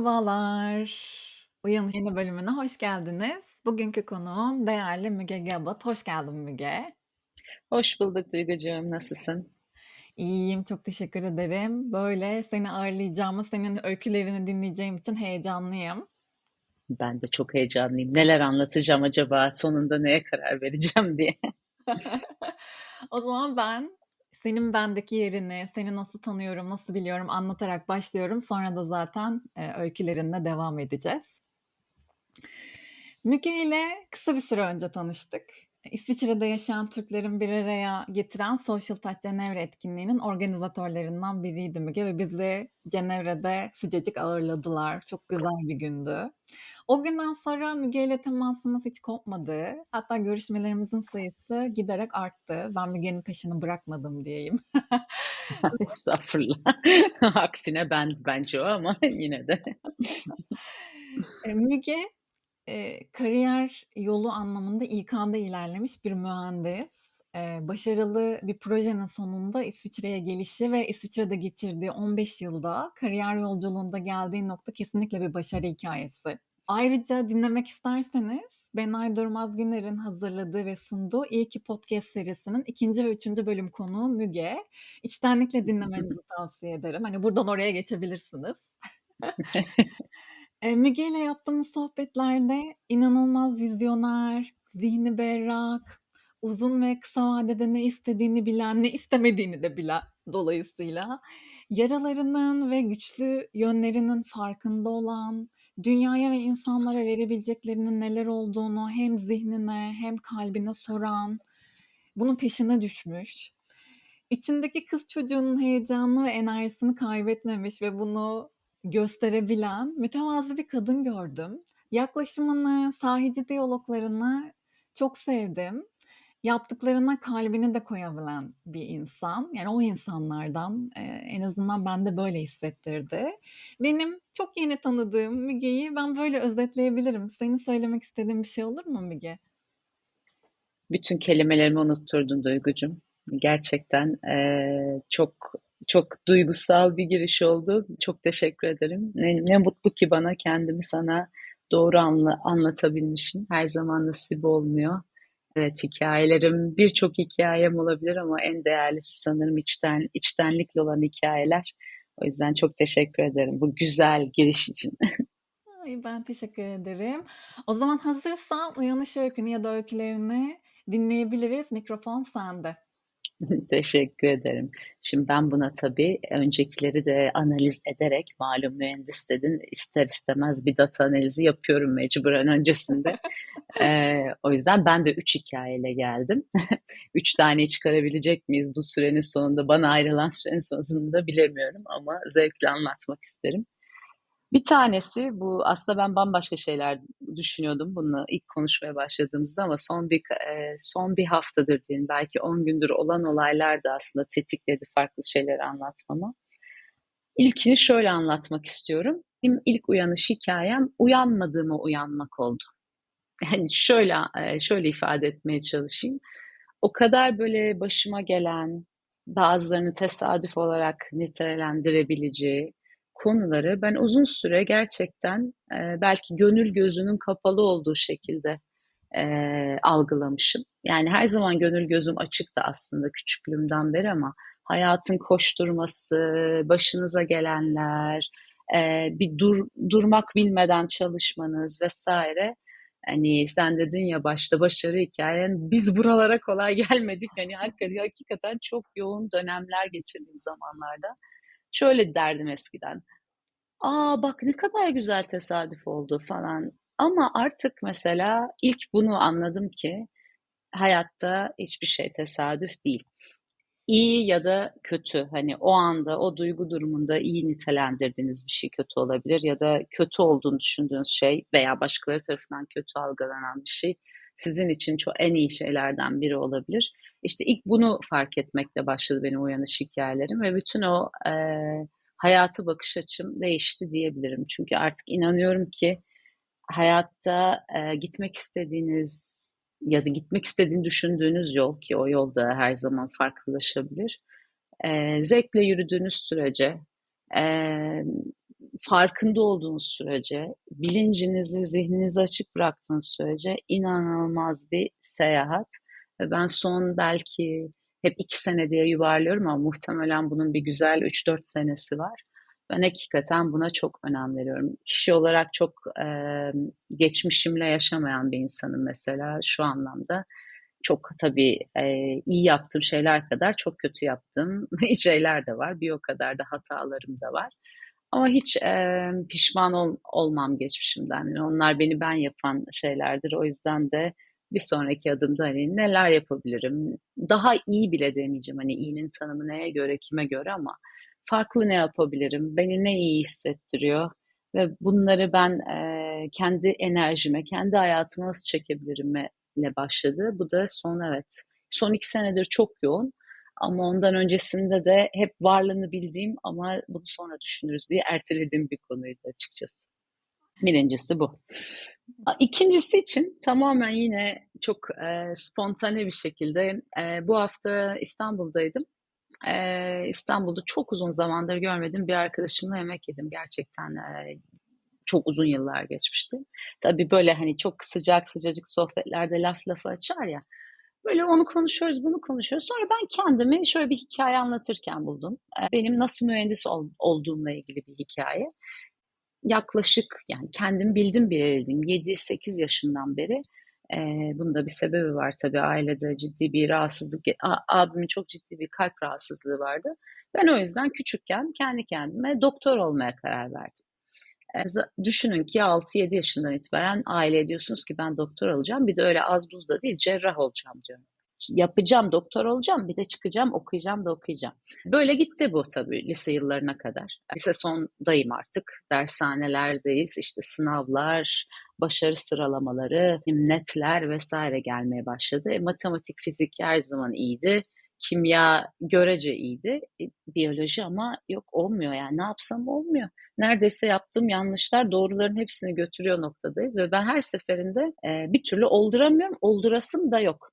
Merhabalar. Uyanış yeni bölümüne hoş geldiniz. Bugünkü konuğum değerli Müge Gabat. Hoş geldin Müge. Hoş bulduk Duygucuğum, nasılsın? İyiyim, çok teşekkür ederim. Böyle seni ağırlayacağıma, senin öykülerini dinleyeceğim için heyecanlıyım. Ben de çok heyecanlıyım. Neler anlatacağım acaba? Sonunda neye karar vereceğim diye. O zaman ben senin bendeki yerini, seni nasıl tanıyorum, nasıl biliyorum anlatarak başlıyorum. Sonra da zaten e, öykülerinle devam edeceğiz. Müge ile kısa bir süre önce tanıştık. İsviçre'de yaşayan Türklerin bir araya getiren Social Touch Cenevre etkinliğinin organizatörlerinden biriydi Müge ve bizi Cenevre'de sıcacık ağırladılar. Çok güzel bir gündü. O günden sonra Müge ile temasımız hiç kopmadı. Hatta görüşmelerimizin sayısı giderek arttı. Ben Müge'nin peşini bırakmadım diyeyim. Estağfurullah. Aksine ben bence o ama yine de. E, Müge e, kariyer yolu anlamında İK'da ilerlemiş bir mühendis. E, başarılı bir projenin sonunda İsviçre'ye gelişi ve İsviçre'de geçirdiği 15 yılda kariyer yolculuğunda geldiği nokta kesinlikle bir başarı hikayesi. Ayrıca dinlemek isterseniz Benay Durmaz Güner'in hazırladığı ve sunduğu İyi Ki Podcast serisinin ikinci ve üçüncü bölüm konuğu Müge. İçtenlikle dinlemenizi tavsiye ederim. Hani buradan oraya geçebilirsiniz. Müge ile yaptığımız sohbetlerde inanılmaz vizyoner, zihni berrak, uzun ve kısa vadede ne istediğini bilen, ne istemediğini de bilen dolayısıyla yaralarının ve güçlü yönlerinin farkında olan, dünyaya ve insanlara verebileceklerinin neler olduğunu hem zihnine hem kalbine soran, bunun peşine düşmüş. İçindeki kız çocuğunun heyecanını ve enerjisini kaybetmemiş ve bunu gösterebilen mütevazı bir kadın gördüm. Yaklaşımını, sahici diyaloglarını çok sevdim. Yaptıklarına kalbini de koyabilen bir insan. Yani o insanlardan e, en azından bende böyle hissettirdi. Benim çok yeni tanıdığım Müge'yi ben böyle özetleyebilirim. Senin söylemek istediğin bir şey olur mu Müge? Bütün kelimelerimi unutturdun Duygucuğum. Gerçekten eee, çok çok duygusal bir giriş oldu. Çok teşekkür ederim. Ne, ne mutlu ki bana kendimi sana doğru anla, anlatabilmişim. Her zaman nasip olmuyor. Evet, hikâyelerim birçok hikâyem olabilir ama en değerlisi sanırım içten içtenlikle olan hikâyeler. O yüzden çok teşekkür ederim bu güzel giriş için. Ay, ben teşekkür ederim. O zaman hazırsan uyanış öykünü ya da öykülerini dinleyebiliriz. Mikrofon sende. Teşekkür ederim. Şimdi ben buna tabii öncekileri de analiz ederek malum mühendis dedin ister istemez bir data analizi yapıyorum mecburen öncesinde. Ee, o yüzden ben de üç hikayeyle geldim. Üç tane çıkarabilecek miyiz bu sürenin sonunda? Bana ayrılan sürenin sonunda bilemiyorum ama zevkle anlatmak isterim. Bir tanesi bu aslında ben bambaşka şeyler düşünüyordum bununla ilk konuşmaya başladığımızda ama son bir e, son bir haftadır diyelim belki 10 gündür olan olaylar da aslında tetikledi farklı şeyleri anlatmamı. İlkini şöyle anlatmak istiyorum. Benim ilk uyanış hikayem uyanmadığıma uyanmak oldu. Yani şöyle e, şöyle ifade etmeye çalışayım. O kadar böyle başıma gelen bazılarını tesadüf olarak nitelendirebileceği konuları ben uzun süre gerçekten e, belki gönül gözünün kapalı olduğu şekilde e, algılamışım. Yani her zaman gönül gözüm açıktı aslında küçüklüğümden beri ama hayatın koşturması, başınıza gelenler, e, bir dur, durmak bilmeden çalışmanız vesaire. Hani sen dedin ya başta başarı hikayen biz buralara kolay gelmedik. Hani hakikaten çok yoğun dönemler geçirdiğim zamanlarda. Şöyle derdim eskiden. Aa bak ne kadar güzel tesadüf oldu falan. Ama artık mesela ilk bunu anladım ki hayatta hiçbir şey tesadüf değil. İyi ya da kötü hani o anda o duygu durumunda iyi nitelendirdiğiniz bir şey kötü olabilir ya da kötü olduğunu düşündüğünüz şey veya başkaları tarafından kötü algılanan bir şey sizin için çok en iyi şeylerden biri olabilir. İşte ilk bunu fark etmekle başladı benim uyanış hikayelerim ve bütün o e, hayatı bakış açım değişti diyebilirim. Çünkü artık inanıyorum ki hayatta e, gitmek istediğiniz ya da gitmek istediğini düşündüğünüz yol ki o yolda her zaman farklılaşabilir. E, zevkle yürüdüğünüz sürece e, farkında olduğunuz sürece, bilincinizi, zihninizi açık bıraktığınız sürece inanılmaz bir seyahat ben son belki hep 2 sene diye yuvarlıyorum ama muhtemelen bunun bir güzel 3-4 senesi var. Ben hakikaten buna çok önem veriyorum. Kişi olarak çok, eee, geçmişimle yaşamayan bir insanım mesela şu anlamda. Çok tabii, eee, iyi yaptığım şeyler kadar çok kötü yaptığım şeyler de var. Bir o kadar da hatalarım da var. Ama hiç, emm, pişman ol olmam geçmişimden. Yani onlar beni ben yapan şeylerdir. O yüzden de bir sonraki adımda, hani, neler yapabilirim? Daha iyi bile demeyeceğim. Hani, iyinin tanımı neye göre, kime göre ama farklı ne yapabilirim? Beni ne iyi hissettiriyor ve bunları ben, eee, kendi enerjime, kendi hayatıma nasıl çekebilirim'e ile başladı. Bu da son evet, son 2 senedir çok yoğun ama ondan öncesinde de hep varlığını bildiğim ama bunu sonra düşünürüz diye ertelediğim bir konuydu açıkçası. 1'incisi bu. A 2'ncisi için tamamen yine çok, eee, spontane bir şekilde, eee, bu hafta İstanbul'daydım. Eee, İstanbul'da çok uzun zamandır görmediğim bir arkadaşımla yemek yedim. Gerçekten, eee, çok uzun yıllar geçmişti. Tabii, böyle, hani, çok sıcak sıcacık sohbetlerde laf lafı açar ya, böyle onu konuşuyoruz, bunu konuşuyoruz. Sonra ben kendimi şöyle bir hikâye anlatırken buldum. Benim nasıl mühendis ol olduğumla ilgili bir hikâye. Yaklaşık, yani kendim bildim bileli 7-8 yaşından beri, eee, bunun da bir sebebi var tabii, ailede ciddi bir rahatsızlık abimin çok ciddi bir kalp rahatsızlığı vardı. Ben o yüzden küçükken kendi kendime doktor olmaya karar verdim. Za düşünün ki 6-7 yaşından itibaren aileye diyorsunuz ki ben doktor olacağım, bir de öyle az buz da değil, cerrah olacağım diyorum. Yapacağım, doktor olacağım, bir de çıkacağım, okuyacağım da okuyacağım. Böyle gitti bu tabii lise yıllarına kadar. Lise sondayım artık, dershanelerdeyiz, işte sınavlar, başarı sıralamaları, netler vs. gelmeye başladı. E, matematik, fizik her zaman iyiydi. Kimya görece iyiydi. E, biyoloji ama yok olmuyor yani ne yapsam olmuyor. Neredeyse yaptığım yanlışlar doğruların hepsini götürüyor noktadayız ve ben her seferinde, eee, bir türlü olduramıyorum, oldurasım da yok.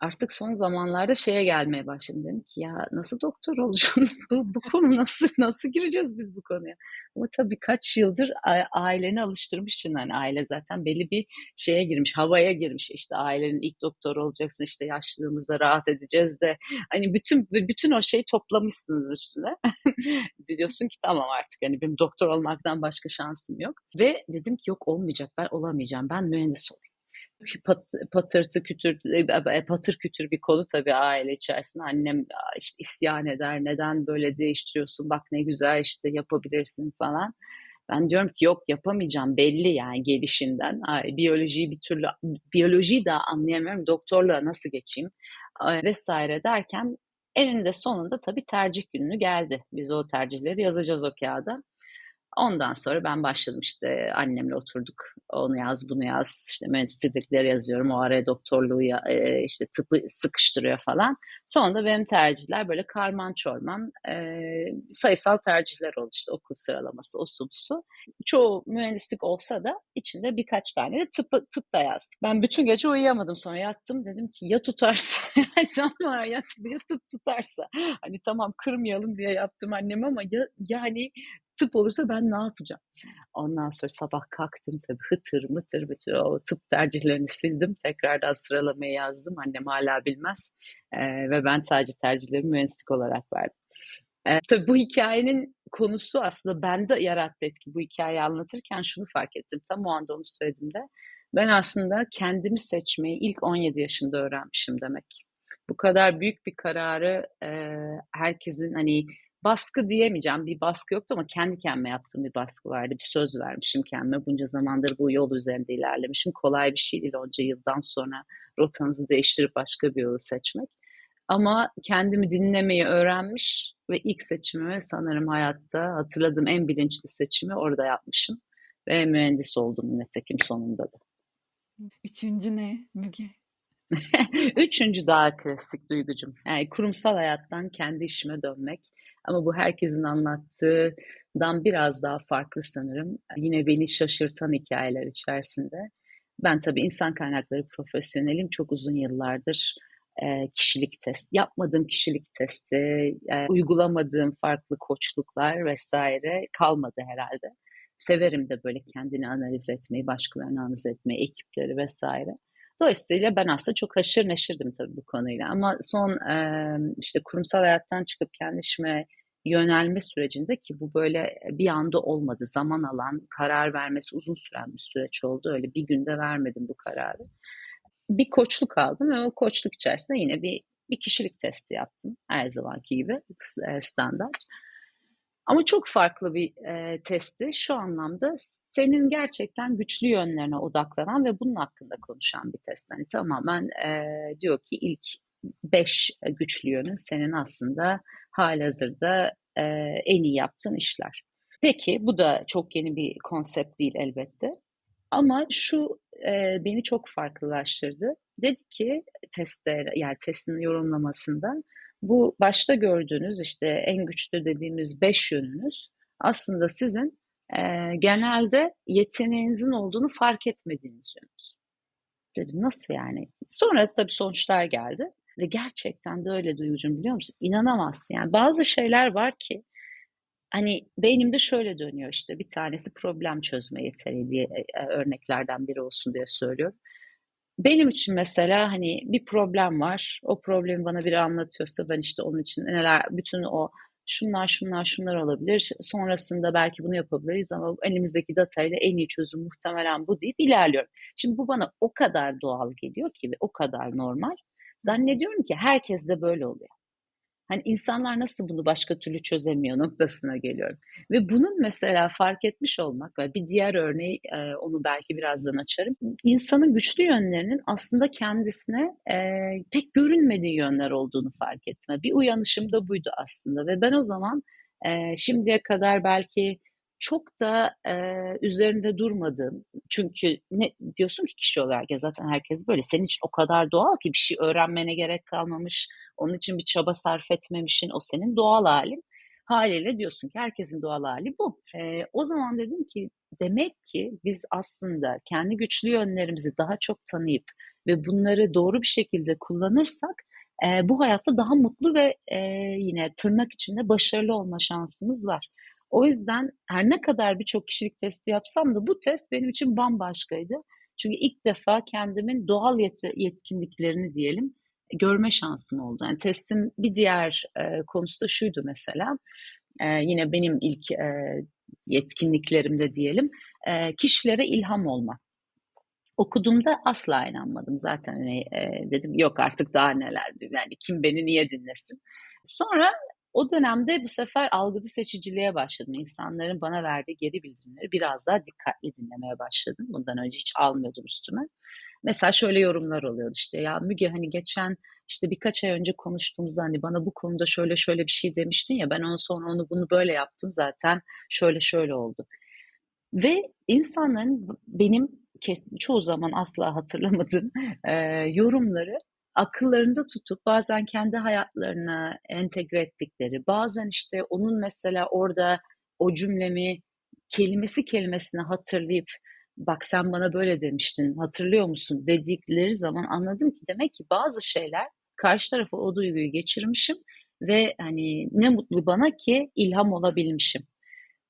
Artık son zamanlarda şeye gelmeye başladım. Dedim ki ya nasıl doktor olacağım? Bu bu konu nasıl nasıl gireceğiz biz bu konuya? Ama tabii kaç yıldır aileni alıştırmışsın, hani, aile zaten belli bir şeye girmiş, havaya girmiş. İşte ailenin ilk doktoru olacaksın, işte yaşlılığımızda rahat edeceğiz de, hani, bütün bütün o şeyi toplamışsınız üstüne. Diyorsun ki tamam artık, hani, benim doktor olmaktan başka şansım yok ve dedim ki yok olmayacak, ben olamayacağım, ben mühendis olayım. Pat patırtı kütür e patır kütür bir konu tabii aile içerisinde. Annem, işte isyan eder, neden böyle değiştiriyorsun, bak ne güzel işte yapabilirsin falan. Ben diyorum ki yok yapamayacağım belli yani gelişinden. Ay, biyolojiyi bir türlü biyolojiyi daha anlayamıyorum, doktorluğa nasıl geçeyim, eee, vs. derken eninde sonunda tabii tercih günü geldi. Biz o tercihleri yazacağız o kağıda. Ondan sonra ben başladım işte annemle oturduk. Onu yaz, bunu yaz, işte mühendislikleri yazıyorum. O araya doktorluğu ya eee, işte tıbbı sıkıştırıyor falan. Sonra da benim tercihler böyle karman çorman, eee, sayısal tercihler oldu. İşte okul sıralaması, osu busu. Çoğu mühendislik olsa da içinde birkaç tane de tıbbı tıp da yazdım. Ben bütün gece uyuyamadım. Sonra yattım dedim ki ya tutarsa tamam ya ya tıp tutarsa. Hani tamam kırmayalım diye yaptım annemi ama ya yani tıp olursa ben ne yapacağım? Ondan sonra sabah kalktım tabii hıtır mıtır bütün o tıp tercihlerini sildim. Tekrardan sıralamayı yazdım. Annem hâlâ bilmez, eee, ve ben sadece tercihlerimi mühendislik olarak verdim. Eee, tabii bu hikâyenin konusu aslında bende yarattı etki. Bu hikâyeyi anlatırken şunu fark ettim. Tam o anda onu söylediğimde ben aslında kendimi seçmeyi ilk 17 yaşında öğrenmişim demek. Bu kadar büyük bir kararı, eee, herkesin, hani, baskı diyemeyeceğim, bir baskı yoktu ama kendi kendime yaptığım bir baskı vardı. Bir söz vermişim kendime. Bunca zamandır bu yol üzerinde ilerlemişim. Kolay bir şey değil onca yıldan sonra rotanızı değiştirip başka bir yolu seçmek. Ama kendimi dinlemeyi öğrenmiş ve ilk seçimimi sanırım hayatta hatırladığım en bilinçli seçimi orada yapmışım ve mühendis oldum nitekim sonunda da. 3'üncü ne Müge? 3'üncü daha klasik Duygucuğum. Yani kurumsal hayattan kendi işime dönmek ama bu herkesin anlattığından biraz daha farklı sanırım. Yine beni şaşırtan hikâyeler içerisinde. Ben tabii insan kaynakları profesyoneliyim. Çok uzun yıllardır, eee, kişilik test yapmadığım kişilik testi, eee, uygulamadığım farklı koçluklar vs. kalmadı herhâlde. Severim de böyle kendini analiz etmeyi, başkalarını analiz etmeyi, ekipleri vs. Dolayısıyla ben aslında çok haşır neşirdim tabii bu konuyla ama son, işte, kurumsal hayattan çıkıp kendi işime yönelme sürecinde ki bu böyle, eee, bir anda olmadı. Zaman alan, karar vermesi uzun süren bir süreç oldu. Öyle bir günde vermedim bu kararı. Bir koçluk aldım ve o koçluk içerisinde yine bir bir kişilik testi yaptım her zamanki gibi eee, standart. Ama çok farklı bir, eee, testti. Şu anlamda senin gerçekten güçlü yönlerine odaklanan ve bunun hakkında konuşan bir test. Hani, tamamen, eee, diyor ki ilk 5 eee, güçlü yönün senin aslında hâlihazırda, eee, en iyi yaptığın işler. Peki, bu da çok yeni bir konsept değil elbette ama şu, eee, beni çok farklılaştırdı. Dedi ki testte yani testin yorumlamasında bu başta gördüğünüz, işte, en güçlü dediğimiz 5 yönünüz aslında sizin, eee, genelde yeteneğinizin olduğunu fark etmediğiniz yönünüz. Dedim nasıl yani? Sonrası tabii sonuçlar geldi ve gerçekten de öyle Duygucuğum, biliyor musun? İnanamazsın yani. Bazı şeyler var ki, hani, beynimde şöyle dönüyor işte, bir tanesi problem çözme yeteneği diye, eee, örneklerden biri olsun diye söylüyorum. Benim için mesela, hani, bir problem var. O problemi bana biri anlatıyorsa ben, işte, onun için neler bütün o şunlar, şunlar, şunlar olabilir. Sonrasında belki bunu yapabiliriz ama elimizdeki datayla en iyi çözüm muhtemelen bu deyip ilerliyorum. Şimdi bu bana o kadar doğal geliyor ki ve o kadar normal. Zannediyorum ki herkes de böyle oluyor. Hani, insanlar nasıl bunu başka türlü çözemiyor noktasına geliyorum ve bunun mesela fark etmiş olmak ve bir diğer örneği, eee, onu belki birazdan açarım. İnsanın güçlü yönlerinin aslında kendisine, eee, pek görünmediği yönler olduğunu fark ettim. Bir uyanışım da buydu aslında ve ben o zaman, eee, şimdiye kadar belki çok da, eee, üzerinde durmadığım çünkü ne diyorsun ki kişi olarak ya zaten herkes böyle. Senin için o kadar doğal ki bir şey öğrenmene gerek kalmamış, onun için bir çaba sarf etmemişsin, o senin doğal hâlin. Hâliyle diyorsun ki herkesin doğal hâli bu. Eee, o zaman dedim ki demek ki biz aslında kendi güçlü yönlerimizi daha çok tanıyıp ve bunları doğru bir şekilde kullanırsak, eee, bu hayatta daha mutlu ve, eee, yine tırnak içinde başarılı olma şansımız var. O yüzden her ne kadar birçok kişilik testi yapsam da bu test benim için bambaşkaydı. Çünkü ilk defa kendimin doğal yeti yetkinliklerini diyelim, görme şansım oldu. Yani testin bir diğer, eee, konusu da şuydu mesela, eee, yine benim ilk, eee, yetkinliklerimde diyelim, eee, kişilere ilham olma. Okuduğumda asla inanmadım. Zaten, hani, eee, dedim yok artık daha neler, yani kim beni niye dinlesin? Sonra o dönemde bu sefer algıcı seçiciliğe başladım. İnsanların bana verdiği geri bildirimleri biraz daha dikkatli dinlemeye başladım. Bundan önce hiç almıyordum üstüme. Mesela şöyle yorumlar oluyordu işte, "Ya Müge, hani, geçen, işte, birkaç ay önce konuştuğumuzda, hani, bana bu konuda şöyle şöyle bir şey demiştin ya, ben onu sonra onu bunu böyle yaptım zaten şöyle şöyle oldu." Ve insanların benim çoğu zaman asla hatırlamadığım, eee, yorumları akıllarında tutup bazen kendi hayatlarına entegre ettikleri, bazen, işte, onun mesela orada o cümlemi kelimesi kelimesine hatırlayıp, "Bak sen bana böyle demiştin, hatırlıyor musun?" dedikleri zaman anladım ki demek ki bazı şeyler karşı tarafa o duyguyu geçirmişim ve, hani, ne mutlu bana ki ilham olabilmişim.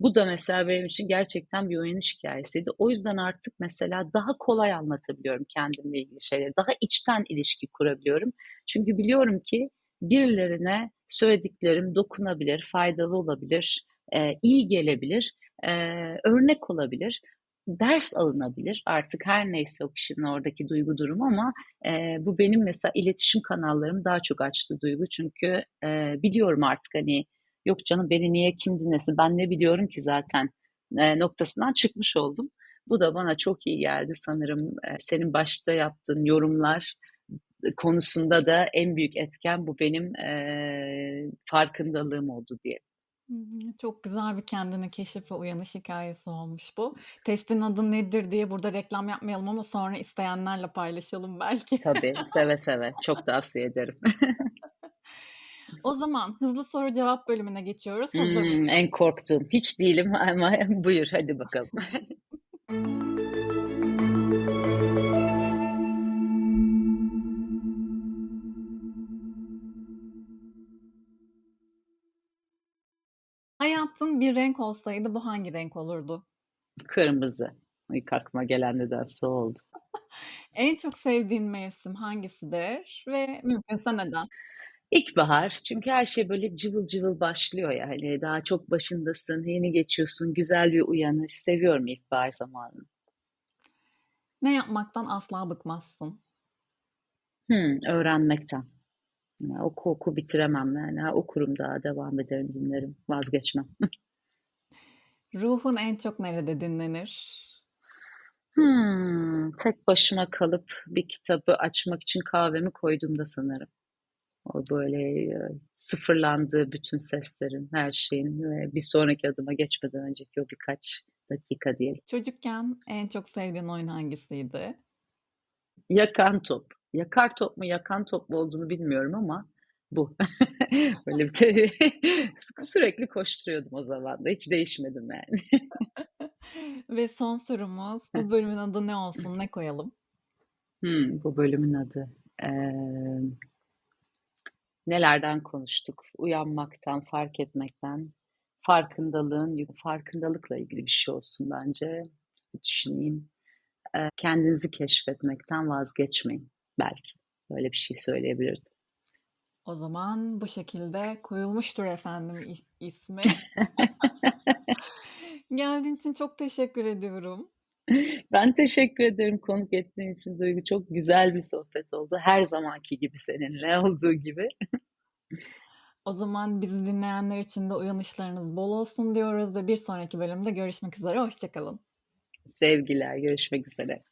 Bu da mesela benim için gerçekten bir uyanış hikâyesiydi. O yüzden artık mesela daha kolay anlatabiliyorum kendimle ilgili şeyleri. Daha içten ilişki kurabiliyorum. Çünkü biliyorum ki birilerine söylediklerim dokunabilir, faydalı olabilir, eee, iyi gelebilir, eee, örnek olabilir, ders alınabilir. Artık her neyse o kişinin oradaki duygu durumu ama, eee, bu benim mesela iletişim kanallarımı daha çok açtı Duygu. Çünkü, eee, biliyorum artık, hani, "Yok canım, beni niye kim dinlesin, ben ne biliyorum ki zaten?" eee, noktasından çıkmış oldum. Bu da bana çok iyi geldi sanırım. Eee, senin başta yaptığın yorumlar, konusunda da en büyük etken bu benim, eee, farkındalığım oldu hı. Çok güzel bir kendini keşif ve uyanış hikâyesi olmuş bu. Testin adı nedir diye burada reklam yapmayalım ama sonra isteyenlerle paylaşalım belki. Tabii, seve seve. Çok tavsiye ederim. O zaman hızlı soru cevap bölümüne geçiyoruz. Hmm, en korktuğum. Hiç değilim ama buyur hadi bakalım. Hayatın bir renk olsaydı bu hangi renk olurdu? Kırmızı. İlk aklıma gelen nedense oldu. en çok sevdiğin mevsim hangisidir ve hmm. mümkünse neden? İlkbahar çünkü her şey böyle cıvıl cıvıl başlıyor ya, hani, daha çok başındasın, yeni geçiyorsun, güzel bir uyanış. Seviyorum ilkbahar zamanını. Ne yapmaktan asla bıkmazsın? Hımm, öğrenmekten. Ya, oku oku bitiremem yani. Ha, okurum daha, devam ederim, dinlerim, vazgeçmem. Ruhun en çok nerede dinlenir? Hımm, tek başıma kalıp bir kitabı açmak için kahvemi koyduğumda sanırım. O böyle, sıfırlandığı bütün seslerin, her şeyin ve bir sonraki adıma geçmeden önceki o birkaç dakika diyelim. Çocukken en çok sevdiğin oyun hangisiydi? Yakan top. Yakar top mu, yakan top mu olduğunu bilmiyorum ama bu. Böyle bir te sürekli koşturuyordum o zaman da. Hiç değişmedim yani. Ve son sorumuz, bu bölümün adı ne olsun, ne koyalım? Hımm, bu bölümün adı. Emm nelerden konuştuk? Uyanmaktan, fark etmekten, farkındalığın farkındalıkla ilgili bir şey olsun bence. Düşüneyim. Eee, kendinizi keşfetmekten vazgeçmeyin belki. Böyle bir şey söyleyebilirdim. O zaman bu şekilde koyulmuştur efendim is ismi. Geldiğin için çok teşekkür ediyorum. Ben teşekkür ederim konuk ettiğin için Duygu. Çok güzel bir sohbet oldu. Her zamanki gibi seninle olduğu gibi. O zaman bizi dinleyenler için de uyanışlarınız bol olsun diyoruz ve bir sonraki bölümde görüşmek üzere, hoşça kalın. Sevgiler, görüşmek üzere.